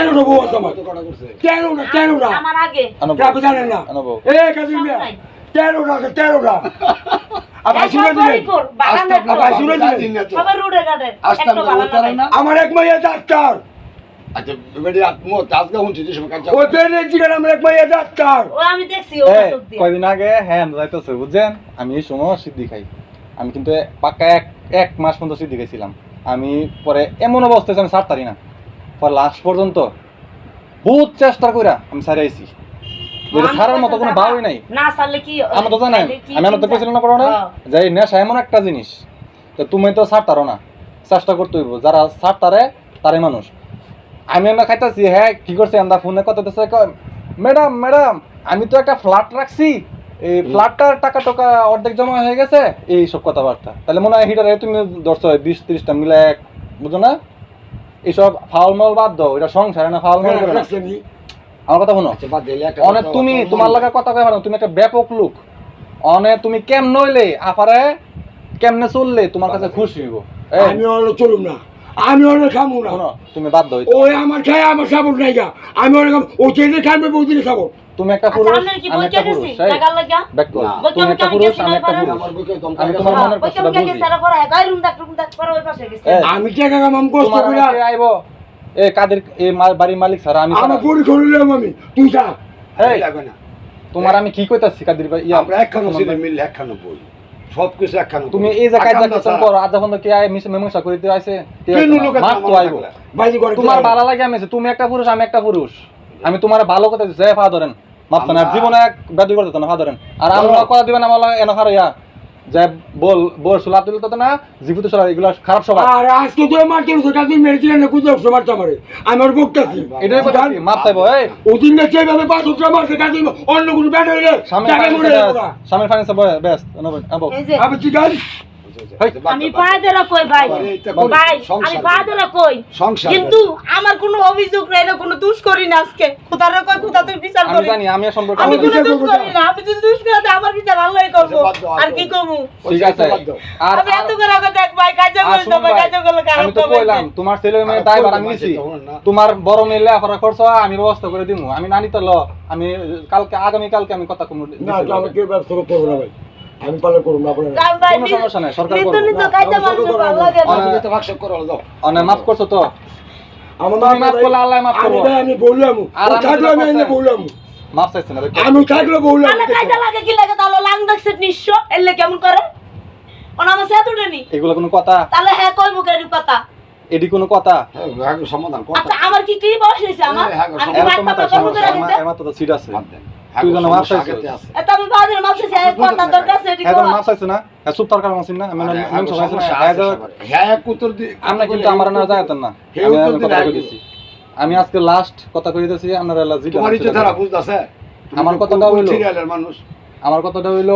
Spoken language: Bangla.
তেরোটা বউ আছে আমার? তেরোটা তেরোটা আমার আগে। আপনি জানেন না। এ কাজী মিয়া। তেরোটা আছে তেরোটা শুনে শুনে আমার এক মাইয়া ডাক্তার। আচ্ছা বেটি আত্ম আজকে শুনছি যে সময় কাজ ওই জিগার আমার এক মাইয়া ডাক্তার। ও আমি দেখছি ও এই, চোখ দিয়ে। কয়দিন আগে হ্যাঁ যাইতেছে বুঝছেন? আমি এই সময় সিদ্ধি খাই। আমি কিন্তু পাক্কা এক এক মাস পর্যন্ত সিদ্ধি খাইছিলাম। আমি পরে এমন অবস্থা আমি ছাড়তারি না। পরে লাস্ট পর্যন্ত বহুত চেষ্টা কইরা আমি ছাড়ে আইছি। ছাড়ার মতো কোনো বাউই নাই। না ছাড়লে কি আমি তো তাইলে আমি আমার তো চিন্তা? কইছিলাম না পড়ো না। যে নেশা এমন একটা জিনিস তো তুমি তো ছাড়তারো না। চেষ্টা করতে হইব। যারা ছাড়তারে তারে তারে মানুষ। আমি আমরা খাইতাছি হ্যাঁ কি করছে? আমরা ফোনে কত দিচ্ছে ম্যাডাম ম্যাডাম আমি তো একটা ফ্ল্যাট রাখছি। এই ফ্ল্যাটটার টাকা টাকা অর্ধেক জমা হয়ে গেছে। এই সব কথাবার্তা। তাহলে মনে হয় হিটারে তুমি ধরছো বিশ ত্রিশটা মিলে এক বুঝো না? এইসব ফাউল মাল বাদ দাও এটা সংসারে না ফাল মাল করে না। আমার কথা শোনো। আচ্ছা অনেক তুমি। তোমার লাগা কথা কয় তুমি একটা ব্যাপক লোক। অনে তুমি কেম নইলে আপারে কেমনে চললে তোমার কাছে খুশি হইব। আমি হলো চলুম না। আমি হলো খামু না। তুমি বাদ দাও ওই আমার খায় আমার সাপোর্ট নাই গা। আমি অনেক ও চেয়ে তুমি একটা আচ্ছা, পুরুষ আমি একটা পুরুষ লাগা? করো। তুমি একটা পুরুষ আমি একটা পুরুষ। আমার বুকে দম আমি তোমার মনের বুঝি। গেছে, এরা করে, গায়ে রুম দাক, রুম দাক করে ওই পাশে গেছে। এই, আমি টাকা কামাম কষ্ট করে আইব। এ কাদের মা- বাড়ির মালিক ছাড়া আমি ছাড়া। পরি করলাম আমি। তুই যা। এই, লাগবে না। তোমার আমি কি কইতাছি কাদের ভাই ইয়া আমরা একখানো ছেলে মিললে একখানো বই। সব কিছু একখানো তুমি এই যে কাজ করতেন পর আধা ঘণ্টা কে আয় মিশে মেমসা করিতে আইছে কেন লোকে মার তো আইব। করে? তোমার ভালো লাগে আমি তুমি একটা পুরুষ আমি একটা পুরুষ। আমি তোমার ভালো কথা দিচ্ছি ফা ধরেন মাপছেন আর জীবনে এক ব্যাধি করতে না ফা ধরেন আর আমরা কথা দিবেন আমার লাগে এনে ইয়া যে বল বল সুলা তুলতে তো না জীবিত সুলা এগুলো খারাপ সবাই আর আজকে তো মারতে সেটা কাজে মেরেছিলেন না কুজব সবার মারতে আমার। আমি আর বকতাছি এটাই কথা কি, মাপ চাইব এই। ওদিন না সেইভাবে পাঁচ উঠে সেটা কাজে অন্য কোনো ব্যাট হইলে সামনে মরে ফাইন্যান্সে বয় ব্যাস আবো। এই যে, আমি ঠিক আছে আমি পায়দেরা কই ভাই? ভাই আমি পায়দেরা কই? কিন্তু আমার কোনো অভিযোগ নাই না কোনো দোষ করি না আজকে। খোদারে কই খোদা তুই বিচার করি জানি আমি আর আমি আমি কোনো দোষ করি না। না আমি যদি দোষ করে আমার বিচার আল্লাহ করব। আচ্ছা, বাদ দাও, আর কি কমু ঠিক আছে। আর আমি এত করে আগে দেখ ভাই কাজে আর বলতে ভাই ভাই, কাজে করলে খারাপ আমি তো কইলাম তোমার ছেলে মেয়ে দায় ভাড়া আমি নিছি তোমার বড় মেয়ে লেখাপড়া করছ আমি ব্যবস্থা করে দিমু। আমি নানি তো ল আমি কালকে আগামী কালকে আমি কথা কমু না আমি কেউ ব্যবসা করতে পারব না ভাই। আমি পালন করব না বলে কোনো সমস্যা নাই, সরকার করব। ভালো লাগে না। অনেক- অনেক মাফ করছ তো? আমার মাফ করলে আল্লাহ মাফ আমি আমি বললাম। আর আমি বললাম। মাফ চাইছে না আমি থাকলে বললাম। লাগে কি লাগে? তাহলে লাং দেখছে নিঃস্ব এলে কেমন করে? ওনা আমার সাথে উঠেনি এগুলো কোনো কথা? তাহলে হ্যাঁ কইব কেন কথা? এডি কোনো কথা? সমাধান আচ্ছা আমার কি কি বয়স হয়েছে আমার? হ্যাঁ, হ্যাঁ, আমি এর ভাত তো করব করে দিতে। তো সিট আছে। হ্যাঁ, তুই। এত আমি কথা দরকার হ্যাঁ না? হ্যাঁ সুপ তরকার মানছিস না? আমি আমি সবাই আমরা কিন্তু আমার না যাইতেন না। আমি উত্তর আমি দিলে কথা কই দিছি আমি আজকে লাস্ট কথা কই দিতেছি আপনারা তোমার ইচ্ছে আমার কথাটা হইলো- সিরিয়ালের মানুষ। আমার কথাটা হইল